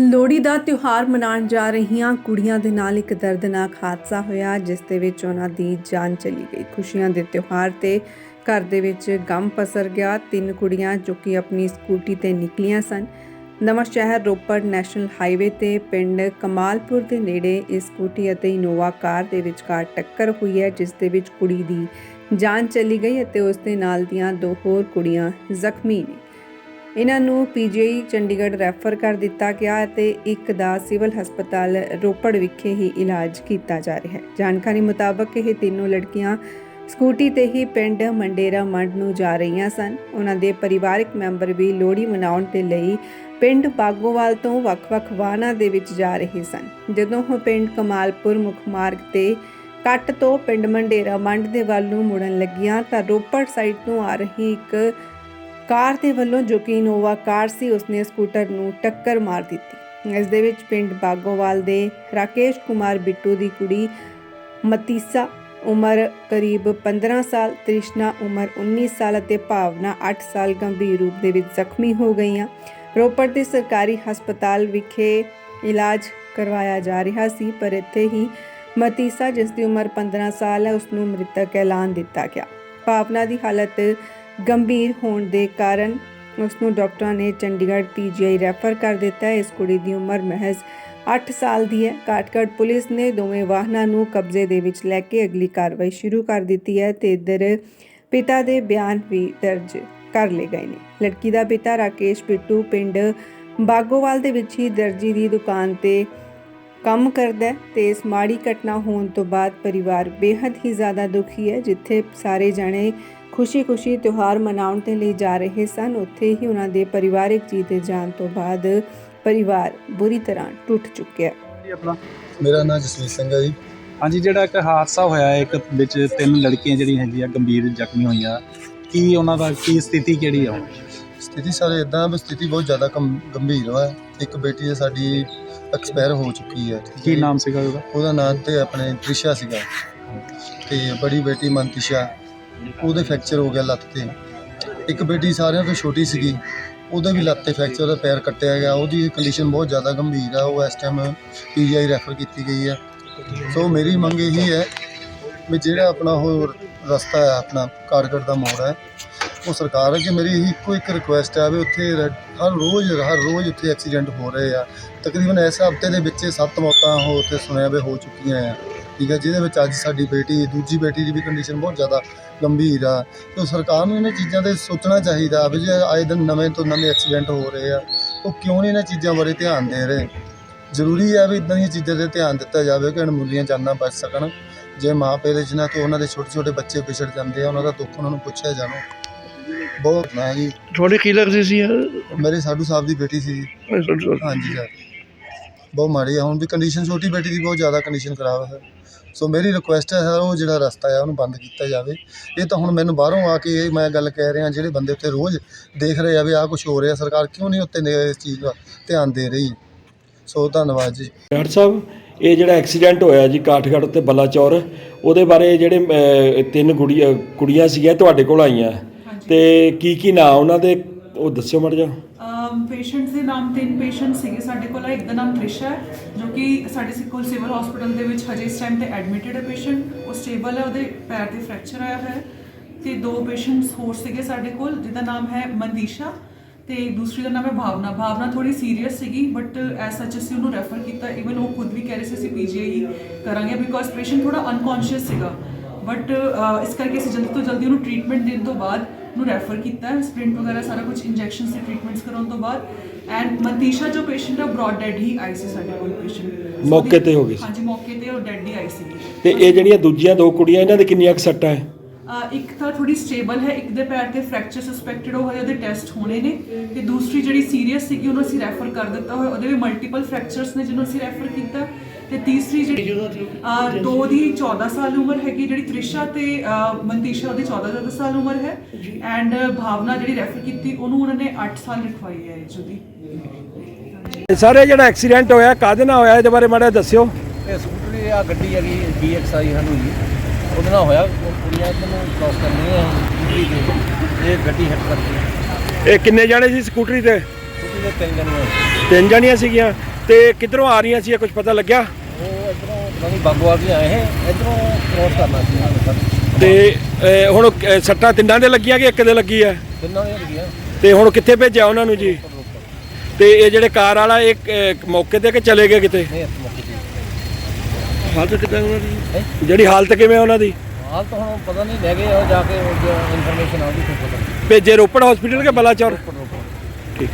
ਲੋਹੜੀ ਦਾ ਤਿਉਹਾਰ ਮਨਾਉਣ ਜਾ ਰਹੀਆਂ ਕੁੜੀਆਂ ਦੇ ਨਾਲ ਇੱਕ ਦਰਦਨਾਕ ਹਾਦਸਾ ਹੋਇਆ, ਜਿਸ ਦੇ ਵਿੱਚ ਉਹਨਾਂ ਦੀ ਜਾਨ ਚਲੀ ਗਈ। ਖੁਸ਼ੀਆਂ ਦੇ ਤਿਉਹਾਰ ਤੇ ਘਰ ਦੇ ਵਿੱਚ ਗਮ ਪਸਰ ਗਿਆ। ਤਿੰਨ ਕੁੜੀਆਂ ਜੋ ਕਿ ਆਪਣੀ ਸਕੂਟੀ ਤੇ ਨਿਕਲੀਆਂ ਸਨ। ਨਵਾਂ ਸ਼ਹਿਰ ਰੋਪੜ ਨੈਸ਼ਨਲ ਹਾਈਵੇ ਤੇ ਪਿੰਡ ਕਮਾਲਪੁਰ ਦੇ ਨੇੜੇ ਇਸ ਸਕੂਟੀ ਅਤੇ ਇਨੋਵਾ ਕਾਰ ਦੇ ਵਿਚਕਾਰ ਟੱਕਰ ਹੋਈ ਹੈ, ਜਿਸ ਦੇ ਵਿੱਚ ਕੁੜੀ ਦੀ ਜਾਨ ਚਲੀ ਗਈ ਅਤੇ ਉਸ ਦੇ ਨਾਲ ਦੀਆਂ ਦੋ ਹੋਰ ਕੁੜੀਆਂ ਜ਼ਖਮੀ ਨੇ। ਇਹਨਾਂ ਨੂੰ ਪੀਜੀਆਈ ਚੰਡੀਗੜ੍ਹ ਰੈਫਰ ਕਰ ਦਿੱਤਾ ਗਿਆ ਅਤੇ ਇੱਕ ਦਾ ਸਿਵਲ ਹਸਪਤਾਲ ਰੋਪੜ ਵਿਖੇ ਹੀ ਇਲਾਜ ਕੀਤਾ ਜਾ ਰਿਹਾ ਹੈ। ਜਾਣਕਾਰੀ ਮੁਤਾਬਕ ਇਹ ਤਿੰਨੋਂ ਲੜਕੀਆਂ ਸਕੂਟੀ ਤੇ ਹੀ ਪਿੰਡ ਮੰਡੇਰਾ ਮੰਡ ਨੂੰ ਜਾ ਰਹੀਆਂ ਸਨ। ਉਹਨਾਂ ਦੇ ਪਰਿਵਾਰਕ ਮੈਂਬਰ ਵੀ ਲੋਹੜੀ ਮਨਾਉਣ ਦੇ ਲਈ ਪਿੰਡ ਬਾਗੋਵਾਲ ਤੋਂ ਵੱਖ-ਵੱਖ ਵਾਹਨਾਂ ਦੇ ਵਿੱਚ ਜਾ ਰਹੇ ਸਨ। ਜਦੋਂ ਉਹ ਪਿੰਡ ਕਮਾਲਪੁਰ ਮੁੱਖ ਮਾਰਗ ਤੇ ਕੱਟ ਤੋਂ ਪਿੰਡ ਮੰਡੇਰਾ ਮੰਡ ਦੇ ਵੱਲ ਨੂੰ ਮੁੜਨ ਲੱਗੀਆਂ ਤਾਂ ਰੋਪੜ ਸਾਈਡ ਤੋਂ ਆ ਰਹੀ ਇੱਕ ਕਾਰ ਦੇ ਵੱਲੋਂ ਜੋ ਕਿ ਇਨੋਵਾ ਕਾਰ ਸੀ, ਉਸਨੇ ਸਕੂਟਰ ਨੂੰ ਟੱਕਰ ਮਾਰ ਦਿੱਤੀ। ਇਸ ਦੇ ਵਿੱਚ ਪਿੰਡ ਬਾਗੋਵਾਲ ਦੇ ਰਾਕੇਸ਼ ਕੁਮਾਰ ਬਿੱਟੂ ਦੀ ਕੁੜੀ ਮਤੀਸਾ ਉਮਰ ਕਰੀਬ 15 ਸਾਲ, ਤ੍ਰਿਸ਼ਨਾ ਉਮਰ 19 ਸਾਲ ਅਤੇ ਭਾਵਨਾ 8 ਸਾਲ ਗੰਭੀਰ ਰੂਪ ਦੇ ਵਿੱਚ ਜ਼ਖਮੀ ਹੋ ਗਈਆਂ। ਰੋਪੜ ਦੇ ਸਰਕਾਰੀ ਹਸਪਤਾਲ ਵਿਖੇ ਇਲਾਜ ਕਰਵਾਇਆ ਜਾ ਰਿਹਾ ਸੀ, ਪਰ ਇੱਥੇ ਹੀ ਮਤੀਸਾ, ਜਿਸ ਦੀ ਉਮਰ 15 ਸਾਲ ਹੈ ਉਸ ਨੂੰ ਮ੍ਰਿਤਕ ਐਲਾਨ ਦਿੱਤਾ ਗਿਆ। ਭਾਵਨਾ ਦੀ ਹਾਲਤ ਗੰਭੀਰ ਹੋਣ ਦੇ ਕਾਰਨ ਉਸ ਨੂੰ ਡਾਕਟਰਾਂ ਨੇ ਚੰਡੀਗੜ੍ਹ ਪੀਜੀਆਈ ਰੈਫਰ ਕਰ ਦਿੱਤਾ ਇਸ ਕੁੜੀ ਦੀ ਉਮਰ ਮਹਿਜ਼ 8 ਸਾਲ ਦੀ ਹੈ। ਕਾਟਕੜ ਪੁਲਿਸ ਨੇ ਦੋਵੇਂ ਵਾਹਨਾਂ ਨੂੰ ਕਬਜ਼ੇ ਦੇ ਵਿੱਚ ਲੈ ਕੇ ਅਗਲੀ ਕਾਰਵਾਈ ਸ਼ੁਰੂ ਕਰ ਦਿੱਤੀ ਹੈ ਤੇ ਇੱਧਰ ਪਿਤਾ ਦੇ ਬਿਆਨ ਵੀ ਦਰਜ ਕਰ ਲਏ ਗਏ ਨੇ। ਲੜਕੀ ਦਾ ਪਿਤਾ ਰਾਕੇਸ਼ ਬਿੱਟੂ ਪਿੰਡ ਬਾਗੋਵਾਲ ਦੇ ਵਿੱਚ ਹੀ ਦਰਜੀ ਦੀ ਦੁਕਾਨ ਤੇ ਕੰਮ ਕਰਦਾ ਹੈ ਤੇ ਇਸ ਮਾੜੀ ਘਟਨਾ ਹੋਣ ਤੋਂ ਬਾਅਦ ਪਰਿਵਾਰ ਬੇहद ਹੀ ਜ਼ਿਆਦਾ ਦੁਖੀ ਹੈ, ਜਿੱਥੇ ਸਾਰੇ ਜਾਣੇ ਖੁਸ਼ੀ-ਖੁਸ਼ੀ ਤਿਉਹਾਰ ਮਨਾਉਣ ਦੇ ਲਈ ਜਾ ਰਹੇ ਸਨ। ਉੱਥੇ ਹੀ ਉਹਨਾਂ ਦੇ ਪਰਿਵਾਰਕ ਜੀ ਦੇ ਜਾਣ ਤੋਂ ਬਾਅਦ ਪਰਿਵਾਰ ਬੁਰੀ ਤਰ੍ਹਾਂ ਟੁੱਟ ਚੁੱਕਿਆ। ਹੈ ਜੀ ਆਪਣਾ? ਮੇਰਾ ਨਾਮ ਜਸਵੀਰ ਸਿੰਘ ਹੈ ਜੀ। ਹਾਂਜੀ ਜਿਹੜਾ ਇੱਕ ਹਾਦਸਾ ਹੋਇਆ ਹੈ, ਇੱਕ ਵਿੱਚ ਤਿੰਨ ਲੜਕੀਆਂ ਜਿਹੜੀਆਂ ਹੈਗੀਆਂ ਗੰਭੀਰ ਜ਼ਖਮੀ ਹੋਈਆਂ ਕੀ ਉਹਨਾਂ ਦਾ ਕੀ ਸਥਿਤੀ ਕਿਹੜੀ ਆ ਸਥਿਤੀ ਸਾਰੇ ਇਦਾਂ ਵੀ ਸਥਿਤੀ ਬਹੁਤ ਜ਼ਿਆਦਾ ਗੰਭੀਰ ਹੈ ਇੱਕ ਬੇਟੀ ਹੈ ਸਾਡੀ ਐਕਸਪਾਇਰ ਹੋ ਚੁੱਕੀ ਹੈ। ਕੀ। ਨਾਮ ਸੀਗਾ ਉਹਦਾ? ਉਹਦਾ ਨਾਮ ਤੇ ਆਪਣੇ ਤ੍ਰਿਸ਼ਾ ਸੀਗਾ। ਤੇ ਬੜੀ ਬੇਟੀ ਮਨਤਿਸ਼ਾ ਉਹਦੇ ਫ੍ਰੈਕਚਰ ਹੋ ਗਿਆ ਲੱਤ ਤੇ। ਇੱਕ ਬੇਟੀ ਸਾਰਿਆਂ ਤੋਂ ਛੋਟੀ ਸੀਗੀ, ਉਹਦੇ ਵੀ ਲੱਤ ਤੇ ਫ੍ਰੈਕਚਰ ਉਹਦਾ ਪੈਰ ਕੱਟਿਆ ਗਿਆ। ਉਹਦੀ ਕੰਡੀਸ਼ਨ ਬਹੁਤ ਜ਼ਿਆਦਾ ਗੰਭੀਰ ਆ। ਉਹ ਇਸ ਟਾਈਮ ਪੀਜੀਆਈ ਰੈਫਰ ਕੀਤੀ ਗਈ ਹੈ ਸੋ ਮੇਰੀ ਮੰਗ ਇਹੀ ਹੈ ਵੀ ਜਿਹੜਾ ਆਪਣਾ ਉਹ ਰਸਤਾ ਹੈ ਆਪਣਾ ਕਾਰਗੜ ਦਾ ਮੋੜ ਹੈ ਉਹ ਸਰਕਾਰ ਅੱਗੇ ਮੇਰੀ ਇੱਕੋ ਇੱਕ ਰਿਕੁਐਸਟ ਹੈ ਵੀ ਉੱਥੇ ਰ- ਹਰ ਰੋਜ਼ ਹਰ ਰੋਜ਼ ਉੱਥੇ ਐਕਸੀਡੈਂਟ ਹੋ ਰਹੇ ਆ। ਤਕਰੀਬਨ ਇਸ ਹਫ਼ਤੇ ਦੇ ਵਿੱਚ ਹੀ ਸੱਤ ਮੌਤਾਂ ਹੋ ਉੱਥੇ ਸੁਣਿਆ ਵੀ ਹੋ ਚੁੱਕੀਆਂ ਆ। ਠੀਕ ਹੈ ਜਿਹਦੇ ਵਿੱਚ ਅੱਜ ਸਾਡੀ ਬੇਟੀ ਦੂਜੀ ਬੇਟੀ ਦੀ ਵੀ ਕੰਡੀਸ਼ਨ ਬਹੁਤ ਜ਼ਿਆਦਾ ਗੰਭੀਰ ਆ। ਤੇ ਸਰਕਾਰ ਨੂੰ ਇਹਨਾਂ ਚੀਜ਼ਾਂ ਤੇ ਸੋਚਣਾ ਚਾਹੀਦਾ ਵੀ ਜੇ ਆਏ ਦਿਨ ਨਵੇਂ ਤੋਂ ਨਵੇਂ ਐਕਸੀਡੈਂਟ ਹੋ ਰਹੇ ਆ ਉਹ ਕਿਉਂ ਨਹੀਂ ਇਹਨਾਂ ਚੀਜ਼ਾਂ ਬਾਰੇ ਧਿਆਨ ਦੇ ਰਹੇ? ਜ਼ਰੂਰੀ ਹੈ ਵੀ ਇਦਾਂ ਦੀਆਂ ਚੀਜ਼ਾਂ ਤੇ ਧਿਆਨ ਦਿੱਤਾ ਜਾਵੇ ਕਿ ਅਣਮੁੱਲੀਆਂ ਜਾਨਾਂ ਬਚ ਸਕਣ। ਜੇ ਮਾਂ ਪਿਓ ਦੇ ਜਿਨ੍ਹਾਂ ਤੋਂ ਉਹਨਾਂ ਦੇ ਛੋਟੇ ਛੋਟੇ ਬੱਚੇ ਵਿਛੜ ਜਾਂਦੇ ਆ ਉਹਨਾਂ ਦਾ ਦੁੱਖ ਉਹਨਾਂ ਨੂੰ ਪੁੱਛਿਆ ਜਾਣਾ। ਬਹੁਤ ਨਾ ਜੀ ਤੁਹਾਡੇ ਕੀ ਲੱਗਦੀ ਸੀ ਯਾਰ? ਮੇਰੇ ਸਾਡੂ ਸਾਹਿਬ ਦੀ ਬੇਟੀ ਸੀ ਹਾਂਜੀ ਸਰ। ਬਹੁਤ ਮਾੜੀ ਆ। ਹੁਣ ਵੀ ਕੰਡੀਸ਼ਨ ਛੋਟੀ ਬੇਟੀ ਦੀ ਬਹੁਤ ਜ਼ਿਆਦਾ ਕੰਡੀਸ਼ਨ ਖਰਾਬ ਹੈ ਸੋ ਮੇਰੀ ਰਿਕੁਐਸਟ ਹੈ ਸਰ ਉਹ ਜਿਹੜਾ ਰਸਤਾ ਹੈ ਉਹਨੂੰ ਬੰਦ ਕੀਤਾ ਜਾਵੇ। ਇਹ ਤਾਂ ਹੁਣ ਮੈਨੂੰ ਬਾਹਰੋਂ ਆ ਕੇ ਇਹ ਮੈਂ ਗੱਲ ਕਹਿ ਰਿਹਾ ਜਿਹੜੇ ਬੰਦੇ ਉੱਥੇ ਰੋਜ਼ ਦੇਖ ਰਹੇ ਆ ਵੀ ਆਹ ਕੁਝ ਹੋ ਰਿਹਾ ਸਰਕਾਰ ਕਿਉਂ ਨਹੀਂ ਉੱਤੇ ਨੇ ਇਸ ਚੀਜ਼ ਦਾ ਧਿਆਨ ਦੇ ਰਹੀ? ਸੋ ਧੰਨਵਾਦ ਜੀ। ਡਾਕਟਰ ਸਾਹਿਬ ਇਹ ਜਿਹੜਾ ਐਕਸੀਡੈਂਟ ਹੋਇਆ ਜੀ ਕਾਠਗੜ੍ਹ ਉੱਤੇ ਬਲਾਚੌਰ ਉਹਦੇ ਬਾਰੇ ਜਿਹੜੇ ਤਿੰਨ ਕੁੜੀਆਂ ਕੁੜੀਆਂ ਸੀਗੀਆਂ ਤੁਹਾਡੇ ਕੋਲ ਆਈਆਂ। ਤੇ ਕੀ ਕੀ ਨਾਂ ਉਹਨਾਂ ਦੇ? ਉਹ ਦੱਸਿਓ ਮੜ ਜਾ ਪੇਸ਼ੈਂਟਸ ਦੇ ਨਾਮ ਤਿੰਨ ਪੇਸ਼ੈਂਟ ਸੀਗੇ ਸਾਡੇ ਕੋਲ। ਇੱਕ ਦਾ ਨਾਮ ਤ੍ਰਿਸ਼ਾ ਹੈ, ਜੋ ਕਿ ਸਾਡੇ ਸਿ- ਕੋਲ ਸਿਵਲ ਹਸਪੀਟਲ ਦੇ ਵਿੱਚ ਹਜੇ ਇਸ ਟਾਈਮ ਤੇ ਐਡਮਿਟਡ ਹੈ ਪੇਸ਼ੈਂਟ ਉਹ ਸਟੇਬਲ ਹੈ, ਉਹਦੇ ਪੈਰ ਤੇ ਫ੍ਰੈਕਚਰ ਆਇਆ ਹੋਇਆ ਹੈ। ਤੇ ਦੋ ਪੇਸ਼ੈਂਟਸ ਹੋਰ ਸੀਗੇ ਸਾਡੇ ਕੋਲ, ਜਿਹਦਾ ਨਾਮ ਹੈ ਮਨਦੀਸ਼ਾ ਤੇ ਦੂਸਰੀ ਦਾ ਨਾਮ ਹੈ ਭਾਵਨਾ। ਭਾਵਨਾ ਥੋੜੀ ਸੀਰੀਅਸ ਸੀਗੀ ਬਟ ਐਸ ਸੱਚ ਅਸੀਂ ਉਹਨੂੰ ਰੈਫਰ ਕੀਤਾ। ਇਵਨ ਉਹ ਖੁਦ ਵੀ ਕਹਿ ਰਹੇ ਸੀ, ਅਸੀਂ ਪੀਜੀਆਈ ਕਰਾਂਗੇ ਬਿਕੋਜ਼ ਪੇਸ਼ੈਂਟ ਥੋੜਾ ਅਨਕੌਂਸ਼ੀਅਸ ਸੀਗਾ। ਬਟ ਇਸ ਕਰਕੇ ਅਸੀਂ ਜਲਦੀ ਤੋਂ ਜਲਦੀ ਉਹਨੂੰ ਟ੍ਰੀਟਮੈਂਟ ਦੇਣ ਤੋਂ ਬਾਅਦ ਨੂੰ ਰੈਫਰ ਕੀਤਾ ਹੈ ਸਪ੍ਰਿੰਟ ਵਗੈਰਾ ਸਾਰਾ ਕੁਝ ਇੰਜੈਕਸ਼ਨਸ ਤੇ ਟ੍ਰੀਟਮੈਂਟਸ ਕਰਾਉਣ ਤੋਂ ਬਾਅਦ। ਐਂਡ ਮਨਤੀਸ਼ਾ ਜੋ ਪੇਸ਼ੈਂਟ ਹੈ ਬ੍ਰੌਡ ਡੈਡ ਹੀ ਆਈ ਸੀ ਸਾਡੇ ਕੋਲ ਪੇਸ਼ੈਂਟ ਮੌਕੇ ਤੇ ਹੋ ਗਈ ਸੀ। ਹਾਂਜੀ ਮੌਕੇ ਤੇ ਉਹ ਡੈਡ ਹੀ ਆਈ ਸੀ ਤੇ ਇਹ ਜਿਹੜੀਆਂ ਦੂਜੀਆਂ ਦੋ ਕੁੜੀਆਂ ਇਹਨਾਂ ਦੇ ਕਿੰਨੀਆਂ ਕੁ ਸੱਟਾਂ ਹੈ? ਇੱਕ ਤਾਂ ਥੋੜੀ ਸਟੇਬਲ ਹੈ ਇੱਕ ਦੇ ਪੈਰ ਤੇ ਫ੍ਰੈਕਚਰ ਸਸਪੈਕਟਡ ਹੋ ਹਜੇ ਉਹਦੇ ਟੈਸਟ ਹੋਣੇ ਨੇ ਤੇ ਦੂਸਰੀ ਜਿਹੜੀ ਸੀਰੀਅਸ ਸੀਗੀ ਉਹਨੂੰ ਅਸੀਂ ਰੈਫਰ ਕਰ ਦਿੱਤਾ ਹੋਇਆ ਉਹਦੇ ਵੀ ਮਲਟੀਪਲ ਫ੍ਰੈਕਚਰਸ ਨੇ ਜਿਹਨੂੰ ਅਸੀਂ ਰੈਫਰ ਕੀਤਾ। ਤੇ ਤੀਸਰੀ ਜਿਹੜੀ ਅਹ, ਦੋ ਦੀ 14 ਸਾਲ ਉਮਰ ਹੈਗੀ ਜਿਹੜੀ ਤ੍ਰਿਸ਼ਾ ਤੇ ਅਹ, ਮਨਤੀਸ਼ਾ ਉਹਦੀ 14 ਸਾਲ ਉਮਰ ਹੈ। ਐਂਡ ਭਾਵਨਾ ਜਿਹੜੀ ਰੈਫਰ ਕੀਤੀ ਉਹਨੂੰ ਉਹਨਾਂ ਨੇ 8 ਸਾਲ ਲਿਖਵਾਈ ਹੈ ਉਹਦੀ ਸਾਰੇ ਜਿਹੜਾ ਐਕਸੀਡੈਂਟ ਹੋਇਆ ਕਾਹਦੇ ਨਾਲ ਹੋਇਆ ਇਹਦੇ ਬਾਰੇ ਮਾੜਾ ਦੱਸਿਓ। ਇਹ ਸਕੂਟਰੀ ਆ ਗੱਡੀ ਹੈਗੀ BXI ਸਾਨੂੰ ਜੀ। ਉਹਦੇ ਨਾਲ ਹੋਇਆ ਉਹ ਕੁੜੀਆਂ ਇੱਧਰ ਨੂੰ ਕ੍ਰਾਸ ਕਰਨੀਆਂ ਸਕੂਟਰੀ ਤੇ। ਇਹ ਗੱਡੀ ਹਿੱਟ ਕਰਦੀ ਇਹ ਕਿੰਨੇ ਜਾਣੇ ਸੀ ਸਕੂਟਰੀ ਤੇ? ਸਕੂਟਰੀ ਦੇ ਤਿੰਨ ਜਣੇ ਹੋਏ ਤਿੰਨ ਜਣੀਆਂ ਸੀਗੀਆਂ। ਤੇ ਕਿੱਧਰੋਂ ਆ ਰਹੀਆਂ ਸੀ ਕੁਝ ਪਤਾ ਲੱਗਿਆ? ਉਹ ਇਧਰੋਂ ਪਤਾ ਨਹੀਂ ਬਾਗਵਾ ਵੀ ਆਏ ਹੈ ਇਧਰੋਂ ਕ੍ਰੋਸ ਕਰਨਾ ਸੀ। ਸਰ ਤੇ ਅਹ, ਹੁਣ ਅਹ, ਸੱਟਾਂ ਤਿੰਨਾਂ ਦੇ ਲੱਗੀਆਂ ਕਿ ਇੱਕ ਦੇ ਲੱਗੀ ਹੈ ਤਿੰਨਾਂ ਨੇ ਲੱਗੀਆਂ। ਤੇ ਹੁਣ ਕਿੱਥੇ ਭੇਜਿਆ ਉਹਨਾਂ ਨੂੰ ਜੀ? ਤੇ ਇਹ ਜਿਹੜੇ ਕਾਰ ਵਾਲਾ ਇਹ ਅਹ, ਮੌਕੇ ਤੇ ਕਿ ਚਲੇ ਗਏ ਕਿਤੇ? ਨਹੀਂ ਇਸ ਮੌਕੇ ਤੇ। ਹਾਲਤ ਕਿਦਾਂ ਉਹਨਾਂ ਦੀ? ਜਿਹੜੀ ਹਾਲਤ ਕਿਵੇਂ ਉਹਨਾਂ ਦੀ? ਹਾਲ ਤਾਂ ਹੁਣ ਪਤਾ ਨਹੀਂ ਲੈ ਗਏ ਉਹ ਜਾ ਕੇ ਇਨਫੋਰਮੇਸ਼ਨ ਆਉਂਦੀ ਫਿਰ ਪਤਾ ਭੇਜੇ ਰੋਪੜ ਹਸਪੀਟਲ ਕੇ ਬਲਾਚੌਰ? ਨਹੀਂ